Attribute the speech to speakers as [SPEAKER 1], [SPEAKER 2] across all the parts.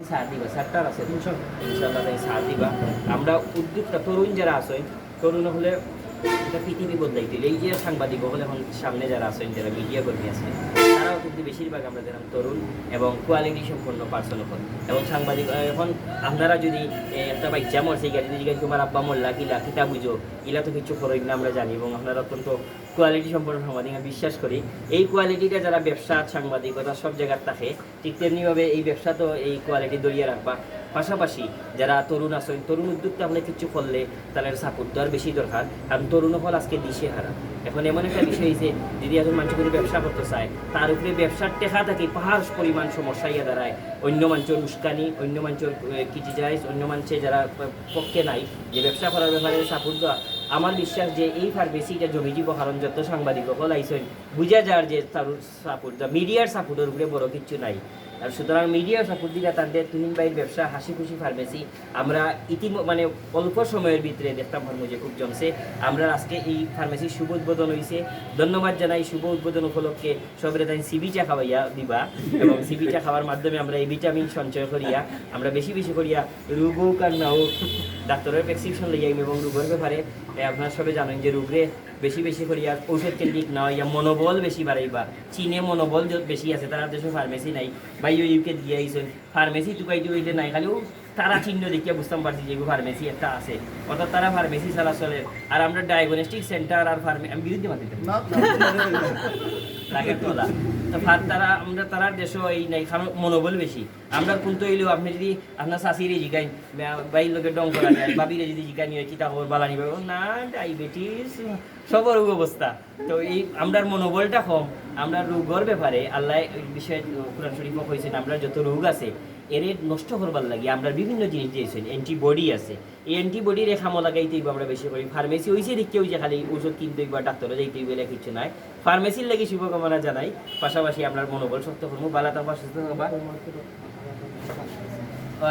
[SPEAKER 1] সার দিবা সারটার আছে। ইনশাল্লাহ। তাই সার দিবা আমরা উদ্যোগটা তরুণ যারা আছে তরুণ হলে এটা পৃথিবী এই যে সাংবাদিক এখন সামনে যারা আছেন, যারা মিডিয়া কর্মী আছে তারাও কিন্তু বেশিরভাগ আমরা তরুণ এবং কোয়ালিটি সম্পন্ন পার্সন এবং সাংবাদিক এখন আপনারা যদি একটা গিয়ে যদি তোমার আব্বা মোল্লা কিলা কিতা বুঝো ইলা তো কিছু করো না আমরা জানি এবং আপনারা অত্যন্ত কোয়ালিটি সম্পন্ন সাংবাদিক, আমি বিশ্বাস করি। এই কোয়ালিটিটা যারা ব্যবসা, সাংবাদিকতা সব জায়গার থাকে, ঠিক তেমনিভাবে এই ব্যবসা তো এই কোয়ালিটি দরিয়ে রাখবা। পাশাপাশি যারা তরুণ আছেন, তরুণ উদ্যোক্তা আপনি কিছু করলে তাদের সাপোর্ট দেওয়ার বেশি দরকার। কারণ তরুণ ফল আজকে দিশে হারা। এখন এমন একটা বিষয় হয়েছে যদি এখন মানুষ কোনো ব্যবসা করতে চায়, তার উপরে ব্যবসার টেকা থাকে, পাহাড় পরিমাণ সমস্যা ইয়ে দাঁড়ায়। অন্য মানুষের উস্কানি, অন্য মানুষের ক্রিটিসাইজ অন্য মানুষের যারা পক্ষে নাই, যে ব্যবসা করার ব্যাপারে সাপোর্ট দেওয়া। আমার বিশ্বাস যে এই ফার্মেসিটা জমি জীব কারণ যত সাংবাদিক সকল আইসেন বুঝা যার যে তার সাপোর্ট মিডিয়ার সাপোর্টের উপরে বড় কিছু নাই। সুতরাং মিডিয়া সাপোর্ট দিলে তাদের তুহিন ব্যবসা হাসি খুশি ফার্মেসি আমরা ইতি মানে অল্প সময়ের ভিতরে দেখতাম ফার্মেসি খুব জমছে। আমরা আজকে এই ফার্মেসির শুভ উদ্বোধন হয়েছে ধন্যবাদ জানাই শুভ উদ্বোধন উপলক্ষে সবরে তাই সিবি চা খাওয়াইয়া দিবা এবং সিবি চা খাওয়ার মাধ্যমে আমরা এই ভিটামিন সঞ্চয় করিয়া, আমরা বেশি বেশি করিয়া রোগ হোক আর না হোক ডাক্তারের প্রেসক্রিপশন লইয়াইম এবং রোগের ব্যাপারে আপনারা সবে জানেন যে রোগরে বেশি বেশি করিয়া ঔষধ কেন্দ্রিক না হইয়া মনোবল বেশি বাড়াইবা চীনে মনোবল যত বেশি আছে তারা দেশে ফার্মেসি নাই বা ইউ ইউকে দিয়ে আইসেন ফার্মেসি টুকাই হইলে নাই খালিও তারা চিহ্ন দেখিয়া বুঝতাম পারছি যে ফার্মেসি একটা আছে অর্থাৎ তারা ফার্মেসি ছাড়া চলে আর আমরা ডায়াগনস্টিক সেন্টার আর ফার্মে আমি বিরুদ্ধে মাতি তো তারা, আমরা তারা এই নাই মনোবল বেশি। আমরা এলেও আপনি যদি আপনার জিগাই বাইর লোকে ডং করা যায়, বাবিরে যদি জিগাই নিয়ে কিতা খবর বালা নিবে না ডায়াবেটিস অবস্থা তো এই আমরার মনোবলটা কম আমরা রোগর ব্যাপারে আল্লাহ বিষয়ে কোরআন শরীফ হয়েছেন আমরা যত রোগ আছে এর নষ্ট করবার লাগে। আমরা বিভিন্ন জিনিস দিয়েছেন অ্যান্টিবডি আছে। এই অ্যান্টিবডি রেখামো লাগাইতে হইব আমরা বেশি করি। ফার্মেসি হইছে দেখতে হইছে খালি ওষুধ কিনতে হইব ডাক্তারও যাইতে এলা কিছু নাই। ফার্মেসির লাগি শুভকামনা জানাই। পাশাপাশি আমরা মনোবল শক্ত করব। বালা থাকবা সুস্থ থাকবা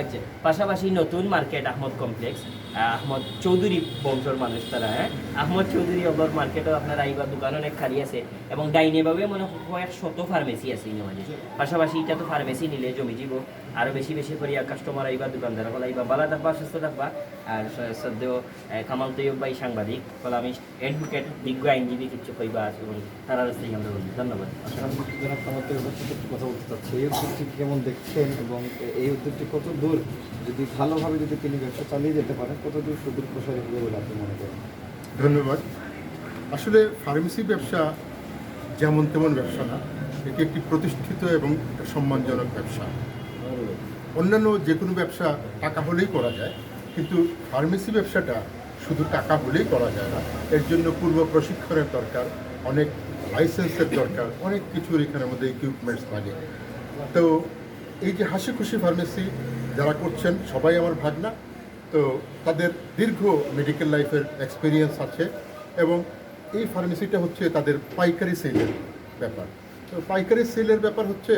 [SPEAKER 1] আচ্ছা। পাশাপাশি নতুন মার্কেট আহমদ কমপ্লেক্স আহমদ চৌধুরী বংশর মানুষ তারা হ্যাঁ? আহমদ চৌধুরী অবর মার্কেটও আপনার আইবা দোকান অনেক খালি আছে। এবং ডাইনে ভাবে মনে হয় শত ফার্মেসি আছে ইনো মাঝে পাশাপাশি এটা তো ফার্মেসি নিলে জমি যাব আরও বেশি বেশি করিয়া কাস্টমার আইবা দোকানদার হল আইবা বালা থাকবা সুস্থ থাকবা আর সদ্য কামাল তৈয়ব ভাই সাংবাদিক কলামিস্ট অ্যাডভোকেট বিজ্ঞ আইনজীবী কিছু কইবা আছে এবং তারা রাস্তায় আমরা বলি ধন্যবাদ।
[SPEAKER 2] কথা বলতে চাচ্ছি। এই উদ্যোগটি কেমন দেখছেন এবং এই উদ্যোগটি কত দূর? যদি ভালোভাবে যদি তিনি ব্যবসা চালিয়ে যেতে পারেন কত দূর সুদূর প্রসারী হবে বলে আপনি মনে করেন?
[SPEAKER 3] ধন্যবাদ। আসলে ফার্মেসি ব্যবসা যেমন তেমন ব্যবসা না এটি একটি প্রতিষ্ঠিত এবং সম্মানজনক ব্যবসা। অন্যান্য যে কোনো ব্যবসা টাকা হলেই করা যায়, কিন্তু ফার্মেসি ব্যবসাটা শুধু টাকা হলেই করা যায় না। এর জন্য পূর্ব প্রশিক্ষণের দরকার, অনেক লাইসেন্সের দরকার, অনেক কিছুর এখানের মধ্যে ইকুইপমেন্টস লাগে। তো এই যে হাসি খুশি ফার্মেসি যারা করছেন, সবাই আমার ভাগনা। তো তাদের দীর্ঘ মেডিকেল লাইফের এক্সপিরিয়েন্স আছে এবং এই ফার্মেসিটা হচ্ছে তাদের পাইকারি সেলের ব্যাপার। তো পাইকারি সেলের ব্যাপার হচ্ছে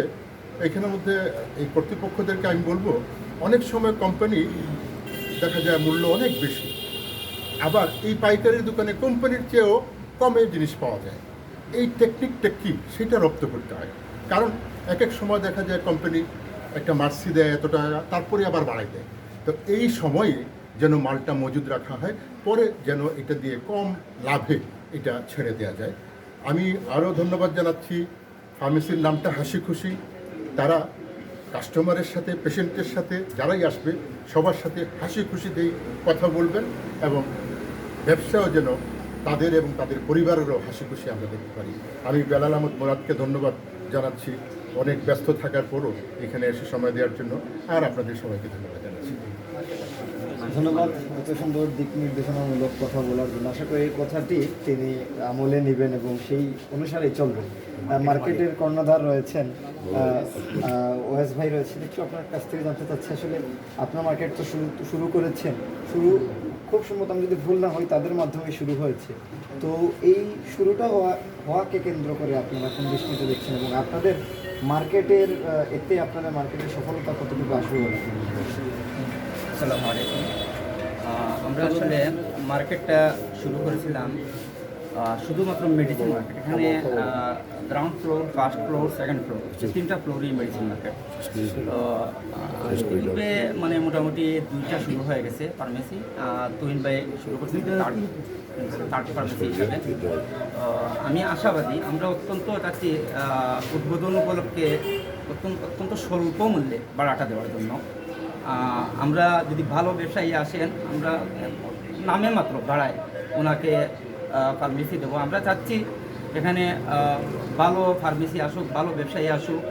[SPEAKER 3] এখানের মধ্যে এই কর্তৃপক্ষদেরকে আমি বলব, অনেক সময় কোম্পানি দেখা যায় মূল্য অনেক বেশি। আবার এই পাইকারির দোকানে কোম্পানির চেয়েও কমে জিনিস পাওয়া যায়। এই টেকনিকটা কি? সেটা রপ্ত করতে হয়। কারণ এক এক সময় দেখা যায় কোম্পানি একটা মার্সি দেয় এত টাকা, তারপরে আবার বাড়াই দেয়। তো এই সময়ে যেন মালটা মজুদ রাখা হয়, পরে যেন এটা দিয়ে কম লাভে এটা ছেড়ে দেওয়া যায়। আমি আরও ধন্যবাদ জানাচ্ছি। ফার্মেসির নামটা হাসি খুশি তারা কাস্টমারের সাথে পেশেন্টের সাথে যারাই আসবে, সবার সাথে হাসি খুশিতেই কথা বলবেন এবং ব্যবসাও যেন তাদের এবং তাদের পরিবারেরও হাসি খুশি আমরা দেখতে পারি। আমি বেলাল আহমদ মোরাদকে ধন্যবাদ জানাচ্ছি। অনেক ব্যস্ত থাকার পরও এখানে এসে সময় দেওয়ার জন্য। আর আপনাদের সবাইকে ধন্যবাদ জানাচ্ছি।
[SPEAKER 2] ধন্যবাদ। এত সুন্দর দিক নির্দেশনামূলক কথা বলার জন্য। আশা করি এই কথাটি তিনি আমলে নেবেন এবং সেই অনুসারেই চলবেন। মার্কেটের কর্ণধার রয়েছেন ওয়েস ভাই রয়েছেন। একটু আপনার কাছ থেকে জানতে চাচ্ছি আসলে আপনার মার্কেট তো শুরু শুরু করেছেন। শুরু খুব সম্ভবত আমি যদি ভুল না হই তাদের মাধ্যমে শুরু হয়েছে। তো এই শুরুটা হওয়া হওয়াকে কেন্দ্র করে আপনারা কোন দৃষ্টিতে দেখছেন এবং আপনাদের মার্কেটের এতে আপনাদের মার্কেটের সফলতা কতটুকু আসবে বলে
[SPEAKER 4] আসসালামু আলাইকুম। আমরা আসলে মার্কেটটা শুরু করেছিলাম শুধুমাত্র মেডিসিন মার্কেট এখানে ground floor first floor second floor তিনটা ফ্লোরই মেডিসিন মার্কেট তো মানে মোটামুটি দুইটা শুরু হয়ে গেছে ফার্মেসি তুহিন ভাই শুরু করছে থার্ড থার্ড ফার্মেসি হিসাবে। আমি আশাবাদী আমরা অত্যন্ত চাচ্ছি উদ্বোধন উপলক্ষে অত্যন্ত অত্যন্ত স্বল্প মূল্যে ভাড়াটা দেওয়ার জন্য। আমরা যদি ভালো ব্যবসায়ী আসেন, আমরা নামে মাত্র ভাড়ায় ওনাকে ফার্মেসি দেবো। আমরা চাচ্ছি এখানে ভালো ফার্মেসি আসুক, ভালো ব্যবসায়ী আসুক,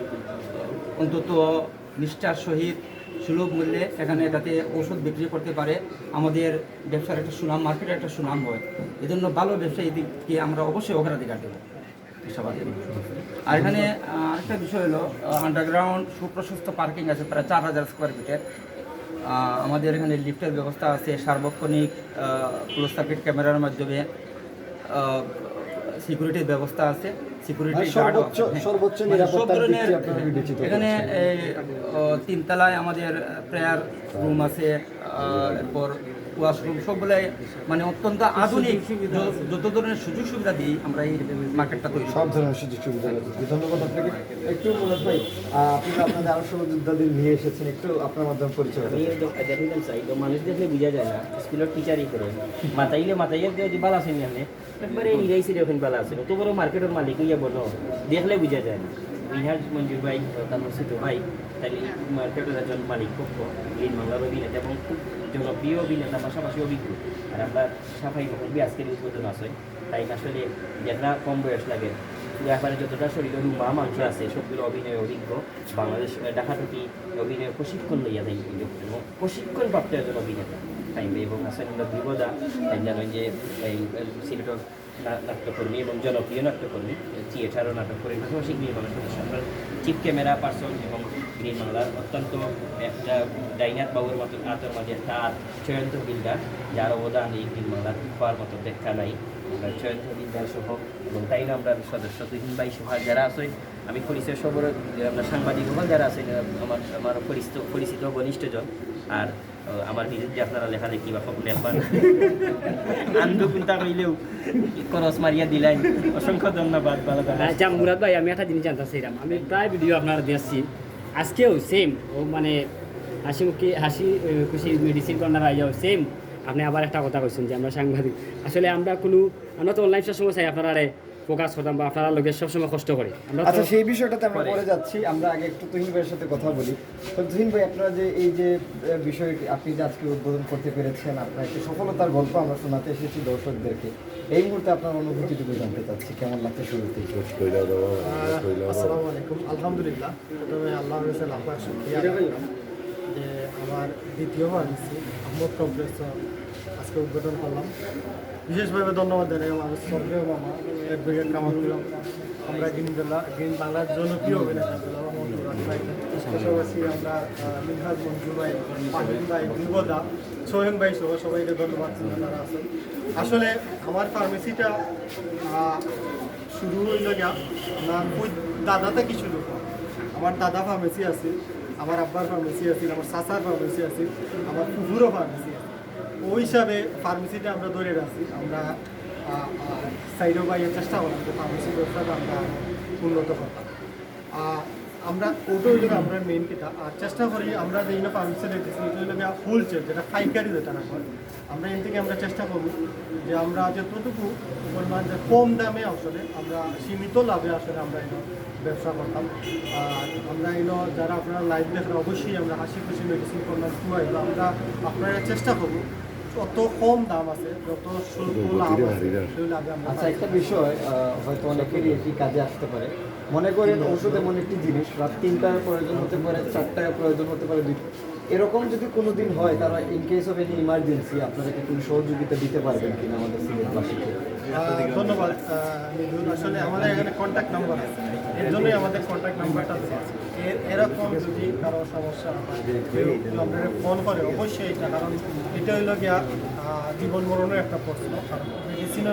[SPEAKER 4] অন্তত নিষ্ঠার সহিত সুলভ মূল্যে এখানে যাতে ওষুধ বিক্রি করতে পারে। আমাদের ব্যবসার একটা সুনাম মার্কেটের একটা সুনাম হয়। এজন্য ভালো ব্যবসায়ী দিককে আমরা অবশ্যই অগ্রাধিকার দেবো। আর এখানে আরেকটা বিষয় হলো আন্ডারগ্রাউন্ড সুপ্রশস্ত পার্কিং আছে, প্রায় চার হাজার স্কোয়ার ফিটের আমাদের এখানে লিফটের ব্যবস্থা আছে, সার্বক্ষণিক ক্লোজ সার্কিট ক্যামেরার মাধ্যমে সিকিউরিটির ব্যবস্থা আছে। সিকিউরিটি
[SPEAKER 2] মানে সর্বোচ্চ- সর্বোচ্চ নিরাপত্তার দিকটি আপনারা বিবেচিত
[SPEAKER 4] এখানে এই, তিনতলায় আমাদের প্রেয়ার রুম আছে এরপর ওয়াশরুম সবগুলাই মানে অত্যন্ত আধুনিক। যত ধরনের সুযোগ সুবিধা দিই আমরা এই মার্কেটটা তৈরি করি।
[SPEAKER 2] সব ধরনের সুযোগ সুবিধা ধন্যবাদ আপনাকে। একটু মুরাদ ভাই আপনি আপনাদের আরও সহযোদ্ধাদের নিয়ে এসেছেন একটু আপনার মাধ্যমে পরিচয়
[SPEAKER 1] আমি
[SPEAKER 2] দেন।
[SPEAKER 1] চাই তো মানুষ দেখলে বোঝা যায় না স্কুলের টিচারই করে। মাতাইলে মাতাইয়া দিয়ে যে বালা আছে নিয়ে একবারে নিরাইছি ওখানে বালা আছে। তো বড় মার্কেটের মালিক ইয়া বলো, দেখলে বোঝা যায় না। বিহার মঞ্জুর ভাই তারপর ছোটো ভাই, তাহলে মার্কেটের একজন মালিক পক্ষ গ্রিন বাংলার অভিনেতা এবং খুব জনপ্রিয় অভিনেতা, পাশাপাশি অভিজ্ঞ। আর আমরা সাফাই মহলবি আজকের উদ্বোধন আছে। তাই আসলে যেটা কম বয়স লাগে, ব্যাপারে যতটা শরীরে রুমা মাংস আছে, সবগুলো অভিনয় অভিজ্ঞ। বাংলাদেশ ডাকাটুকি অভিনয় প্রশিক্ষণ লইয়া দেয় এবং প্রশিক্ষণ প্রাপ্ত একজন অভিনেতা। তাই এবং আছেন আমরা বিপদা জানেন যে এই সিলেটর নাট্যকর্মী এবং জনপ্রিয় নাট্যকর্মী থিয়েটারও নাটক করেন পাশাপাশি গ্রিন বাংলার সদস্য আমরা চিফ ক্যামেরা পার্সন এবং গ্রিন বাংলার অত্যন্ত একটা ডাইনাথ বাবুর মতো আতর মাঝে তার জয়ন্ত বিল্ডার যার অবদান এই গ্রিন বাংলার পাওয়ার মতো দেখা নাই। আমরা জয়ন্ত বিদ্যার সহ, এবং তাই না আমরা সদস্য তুহিন ভাই সহ যারা আছে, আমি পরিচয় সবর আমরা সাংবাদিক হল যারা আছে আমার আমার পরিচিত পরিচিত ঘনিষ্ঠজন আর আমার নিজের যে আপনারা লেখালেখি বা সকলে একবার আন্দু কুন্তা কইলেও খরচ মারিয়া দিলাই। অসংখ্য ধন্যবাদ ভালো।
[SPEAKER 5] আচ্ছা মুরাদ ভাই আমি একটা জিনিস জানতে চাইলাম আমি প্রায় ভিডিও আপনারা দেখছি আজকেও সেম ও মানে হাসি মুখে হাসি খুশি মেডিসিন কর্নার আইয়াও সেম আপনি আবার একটা কথা কইছেন যে আমরা সাংবাদিক। আসলে আমরা কোনো আমরা তো অনলাইন সবসময় চাই আপনারা ফোকাস করতাম বা আপনারা লোকের সবসময় কষ্ট করি।
[SPEAKER 2] আচ্ছা সেই বিষয়টাতে আমরা পরে যাচ্ছি। আমরা আগে একটু তুহিন ভাইয়ের সাথে কথা বলি। তো তুহিন ভাই আপনারা যে এই যে আহ, বিষয় আপনি যে আজকে উদ্বোধন করতে পেরেছেন আপনার একটি সফলতার গল্প আমরা শোনাতে এসেছি দর্শকদেরকে। এই মুহূর্তে আপনার অনুভূতিটুকু জানতে চাচ্ছি। কেমন লাগছে শুরুতেই
[SPEAKER 6] আসসালামু আলাইকুম আলহামদুলিল্লাহ। প্রথমে লাখ শুক্রিয়া যে আমার দ্বিতীয়বার আহমদ কমপ্লেক্স আজকে উদ্বোধন করলাম। বিশেষভাবে ধন্যবাদ জানাই আমার সক্রিয় মামা অ্যাডভোকেট কামালুল্লাহ আমরা গ্রিন বেলা গ্রিন বাংলার জনপ্রিয় অভিনেতা বেলা মঞ্জুর পাশাপাশি আমরা মিনহাজ মঞ্জুর ভাই পাহিন ভাই দুর্বদা সোহেন ভাই সহ সবাইকে ধন্যবাদ যারা আছেন। আসলে আমার ফার্মেসিটা শুরু হইল গিয়া আমার ওই দাদা থেকে শুরু আমার দাদা ফার্মেসি আছে, আমার আব্বার ফার্মেসি আছে, আমার চাচার ফার্মেসি আছে, আমার ফুফুরও ফার্মেসি ওই হিসাবে ফার্মেসিটা আমরা ধরে রাখছি। আমরা সাইডও বাইয়ের চেষ্টা করলাম যে ফার্মেসি ব্যবসাটা আমরা উন্নত করতাম আমরা ওটা হইল আমরা মেইন কিটা আর চেষ্টা করি আমরা যে ফার্মেসি দেখতেছি এটা হইল হোলসেল যেটা পাইকারি যেটা না আমরা এর থেকে আমরা চেষ্টা করব যে আমরা যতটুকু পরিমাণ যে কম দামে আসলে আমরা সীমিত লাভে আসলে আমরা এনে ব্যবসা করতাম। আর আমরা এনে যারা আপনারা লাইভ দেখেন, অবশ্যই আমরা হাসি খুশি মেডিসিন করলাম খুয়াইব আমরা আপনারা চেষ্টা করব যত কম দাম আছে যত
[SPEAKER 2] আচ্ছা একটা বিষয় আহ, হয়তো অনেকেরই এটি কাজে আসতে পারে। মনে করেন ওষুধ এমন একটি জিনিস রাত তিনটার প্রয়োজন হতে পারে চারটায় প্রয়োজন হতে পারে এরকম যদি কোনো দিন হয় তারা in case of any emergency আপনারা কি কোনো সহযোগিতা দিতে পারবেন কিনা আমাদের সিলেটবাসীকে
[SPEAKER 6] ধন্যবাদ। আসলে আমাদের এখানে কন্ট্যাক্ট নাম্বার আছে। এর জন্যই আমাদের কন্ট্যাক্ট নাম্বারটা আছে। এর, এরকম যদি কারও সমস্যা হয় আপনারা ফোন করে, অবশ্যই এটা, কারণ এটা হইল গিয়া জীবন মরণের একটা প্রশ্ন মেডিসিন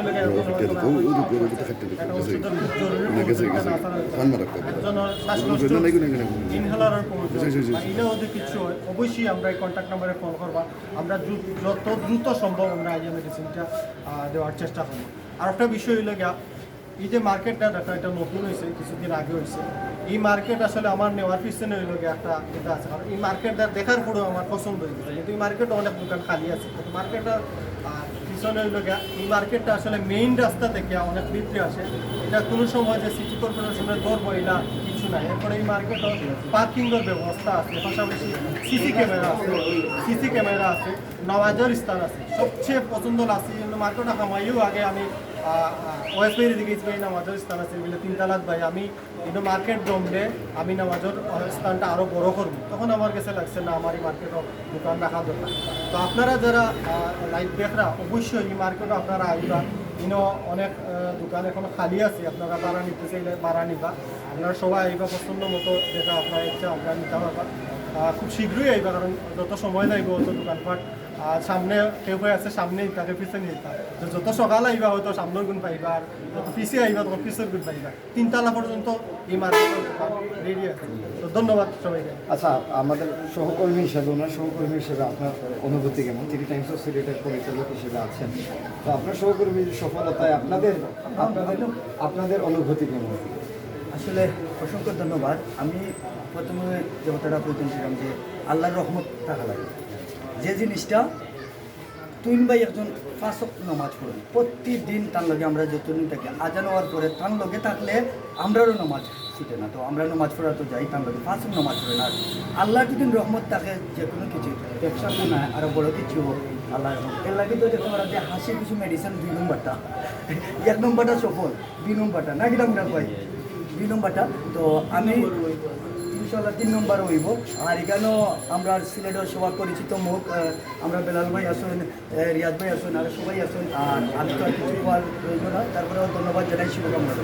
[SPEAKER 6] যদি কিছু হয় অবশ্যই আমরা এই কন্ট্যাক্ট নাম্বারে কল করবা আমরা যত দ্রুত সম্ভব আমরা এই মেডিসিনটা দেওয়ার চেষ্টা করব আর একটা বিষয় হইল গিয়া এই যে মার্কেটটা দেখা এটা নতুন হয়েছে কিছুদিন আগে হয়েছে এই মার্কেট আসলে আমার নেওয়ার পিছনে হইল একটা এটা আছে। কারণ এই মার্কেটটা দেখার পরেও আমার পছন্দ হয়ে গেছে কিন্তু এই মার্কেটে অনেক দোকান খালি আছে কিন্তু মার্কেটটা পিছনে হইল এই মার্কেটটা আসলে মেইন রাস্তা থেকে অনেক ভিতরে আসে। এটা কোনো সময় যে সিটি কর্পোরেশনের দর বইলা কিছু নাই। এরপরে এই মার্কেটও পার্কিংয়ের ব্যবস্থা আছে, পাশাপাশি সিসি ক্যামেরা আছে সিসি ক্যামেরা আছে, নওয়াজের স্থান আছে। সবচেয়ে পছন্দ লাগছে কিন্তু মার্কেটটা কামাইও আগে আমি ওয়েস্টবেরি দিকে ইসবাই নামাজের স্থান আছে বলে তিনতলাত ভাই, আমি কিন্তু মার্কেট জমলে আমি নামাজের স্থানটা আরও বড় করব। তখন আমার কাছে লাগছে, না, আমার এই মার্কেটও দোকান রাখা দরকার। তো আপনারা যারা লাইভ দেখরা, অবশ্যই এই মার্কেটও আপনারা আইবা। ইনো অনেক দোকান এখন খালি আছে, আপনারা ভাড়া নিতে চাইলে ভাড়া নিবা। আপনারা সবাই আইবা পছন্দ মতো, যেটা আপনার ইচ্ছা আপনারা নিতে পারবা। খুব শীঘ্রই আইবা কারণ যত সময় লাগবে অত দোকানপাট আর সামনে কেউ হয়ে আছে সামনে তাকে পিছিয়ে নিয়ে যেতে তো যত সকাল আইবা হয়তো সামনের গুণ পাইবা আর যত পিছিয়ে আইবা তত পিছের গুণ পাইবা। তিনতলা পর্যন্ত এই মার্কেটের দোকান রেডি আছে। তো ধন্যবাদ সবাইকে।
[SPEAKER 2] আচ্ছা আমাদের সহকর্মী হিসেবে ওনার সহকর্মী হিসেবে আপনার অনুভূতি কেমন? থ্রি টাইমস অফ সিলেটের পরিচালক হিসেবে আছেন। তো আপনার সহকর্মীর সফলতায় আপনাদের আপনাদের আপনাদের অনুভূতি কেমন?
[SPEAKER 7] আসলে অসংখ্য ধন্যবাদ। আমি প্রথমে যে কথাটা বলতেছিলাম যে আল্লাহর রহমত থাকা লাগে। যে জিনিসটা তুইন ভাই একজন ফাঁসক নামাজ পড়ি প্রতিদিন তার লগে আমরা যতদিন থাকি আজান হওয়ার পরে তার লগে থাকলে আমরাও নামাজ ছুটে না। তো আমরা নামাজ পড়া তো যাই, তার লগে ফাঁসক নামাজ পড়ে না। আল্লাহর যদি রহমত থাকে যে কোনো কিছু, ব্যবসা তো না আরও বড় কিছু আল্লাহ এর লাগে তো দেখতে পারা যে হাসি কিছু মেডিসিন দুই নম্বরটা, এক নম্বরটা সফল, দুই নম্বরটা না কিরম না কয় দুই নম্বরটা, তো আমি ইনশাল্লাহ তিন নম্বর হইব। আর এখানেও আমরা সিলেটের সবার পরিচিত মুখ আমরা বেলাল ভাই আসুন রিয়াজ ভাই আসুন, আর সবাই আসুন, আর আমি তো আর কিছু বলার রইব না। তারপরেও ধন্যবাদ জানাই, শুভকামনা।